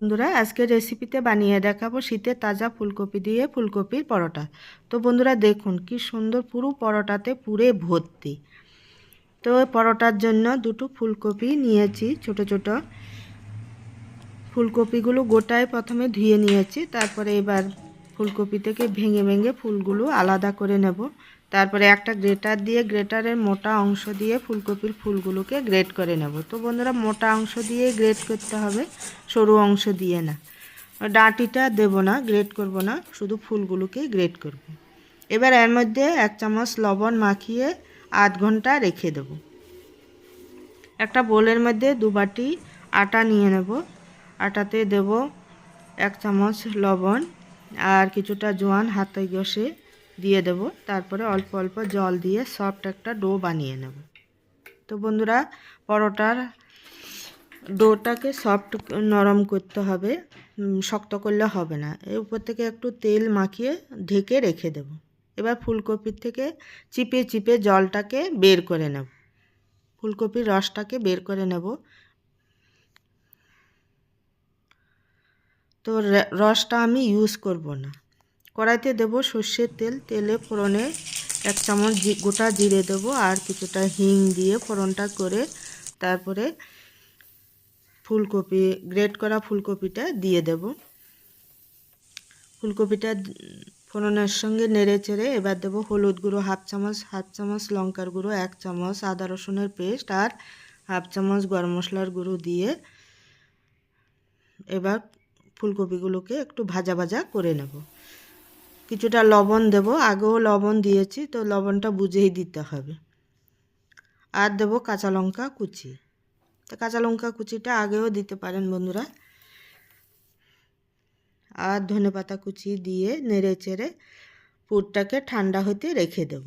বন্ধুরা, আজকে রেসিপিতে বানিয়ে দেখাবো শীতের তাজা ফুলকপি দিয়ে ফুলকপির পরোটা। তো বন্ধুরা, দেখুন কি সুন্দর পুরো পরোটাতে পুরে ভর্তি। তো পরোটার জন্য দুটো ফুলকপি নিয়েছি, ছোট ছোট। ফুলকপিগুলো গোটায় প্রথমে ধুয়ে নিয়েছি, তারপরে এবার ফুলকপি থেকে ভেঙে ভেঙে ফুলগুলো আলাদা করে নেব। তারপরে একটা গ্রেটার দিয়ে গ্রেটারের মোটা অংশ দিয়ে ফুলকপির ফুলগুলোকে গ্রেট করে নেব। তো বন্ধুরা, মোটা অংশ দিয়ে গ্রেট করতে হবে, সরু অংশ দিয়ে না। ডাঁটিটা দেব না, গ্রেট করব না, শুধু ফুলগুলোকে গ্রেট করব। এবার এর মধ্যে এক চামচ লবণ মাখিয়ে আধ ঘণ্টা রেখে দেব। একটা বোলের মধ্যে দু বাটি আটা নিয়ে নেব। আটাতে দেব এক চামচ লবণ আর কিছুটা জোয়ান হাতে ঘষে দিয়ে দেব। তারপরে অল্প অল্প জল দিয়ে সফট একটা ডো বানিয়ে নেব। তো বন্ধুরা, পরোটার ডোটাকে সফট নরম করতে হবে শক্ত করলে হবে না। এর উপর থেকে একটু তেল মাখিয়ে ঢেকে রেখে দেব। এবার ফুলকপির থেকে চিপে চিপে জলটাকে বের করে নেব। ফুলকপির রসটাকে বের করে নেব। তো রসটা আমি ইউজ করব না। কড়াইতে দেব সর্ষের তেল। তেলে ফোড়নে এক চামচ গোটা জিরে দেব আর কিছুটা হিং দিয়ে ফোড়নটা করে তারপরে ফুলকপি, গ্রেট করা ফুলকপিটা দিয়ে দেব। ফুলকপিটা ফোড়নের সঙ্গে নেড়ে চেড়ে এবার দেবো হলুদ গুঁড়ো হাফ চামচ হাফ চামচ লঙ্কার গুঁড়ো, এক চামচ আদা রসুনের পেস্ট আর হাফ চামচ গরম মশলার গুঁড়ো দিয়ে এবার ফুলকপিগুলোকে একটু ভাজা ভাজা করে নেব। কিছুটা লবণ দেব। আগেও লবণ দিয়েছি, তো লবণটা বুঝেই দিতে হবে। আর দেব কাঁচা লঙ্কা কুচি। তো কাঁচা লঙ্কা কুচিটা আগেও দিতে পারেন বন্ধুরা। আর ধনে পাতা কুচি দিয়ে নেড়ে চেড়ে পুরটাকে ঠান্ডা হতে রেখে দেব।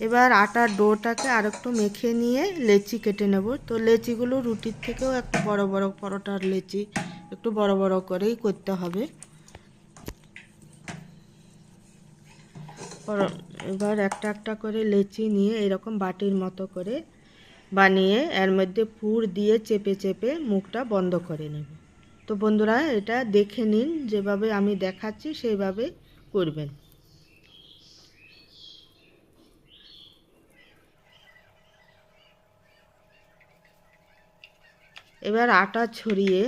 এবার আটার ডোটাকে আর একটু মেখে নিয়ে লেচি কেটে নেব। তো লেচিগুলো রুটির থেকেও একটু বড় বড় পরোটার লেচি একটু বড় বড় করেই করতে হবে। এবার একটা একটা করে লেচি নিয়ে এরকম বাটির মতো করে বানিয়ে এর মধ্যে পুর দিয়ে চেপে চেপে মুখটা বন্ধ করে নেব। তো বন্ধুরা, এটা দেখে নিন, যেভাবে আমি দেখাচ্ছি সেইভাবে করবেন। এবার আটা ছড়িয়ে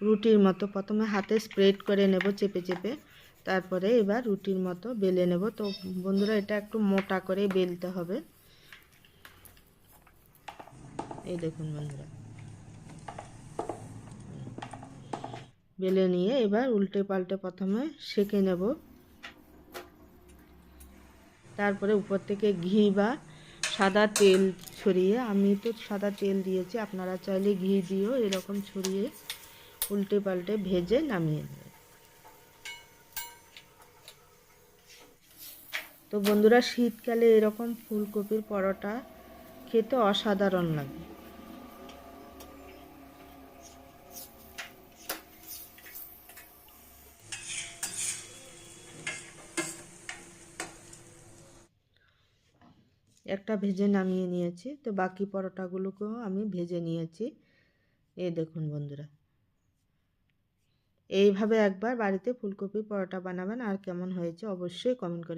রুটির মতো প্রথমে হাতে স্প্রেড করে নেব চেপে চেপে। তারপরে এবার রুটির মতো বেলে নেব। তো বন্ধুরা, এটা একটু মোটা করে বেলতে হবে। এই দেখুন বন্ধুরা। বেলে নিয়ে এবার উল্টে পাল্টে প্রথমে সেঁকে নেব। তারপরে উপর থেকে ঘি বা সাদা তেল ছড়িয়ে, আমি তো সাদা তেল দিয়েছি, আপনারা চাইলে ঘি দিয়েও এরকম ছড়িয়ে উল্টে পাল্টে ভেজে নামিয়ে দেবে তো বন্ধুরা, শীতকালে এরকম ফুলকপির পরোটা খেতে অসাধারণ লাগে। একটা ভেজে নামিয়ে নিয়েছি, তো বাকি পরোটাগুলোকেও আমি ভেজে নিয়েছি। এই দেখুন বন্ধুরা, এইভাবে একবার বাড়িতে ফুলকপি পরোটা বানাবেন, আর কেমন হয়েছে অবশ্যই কমেন্ট করে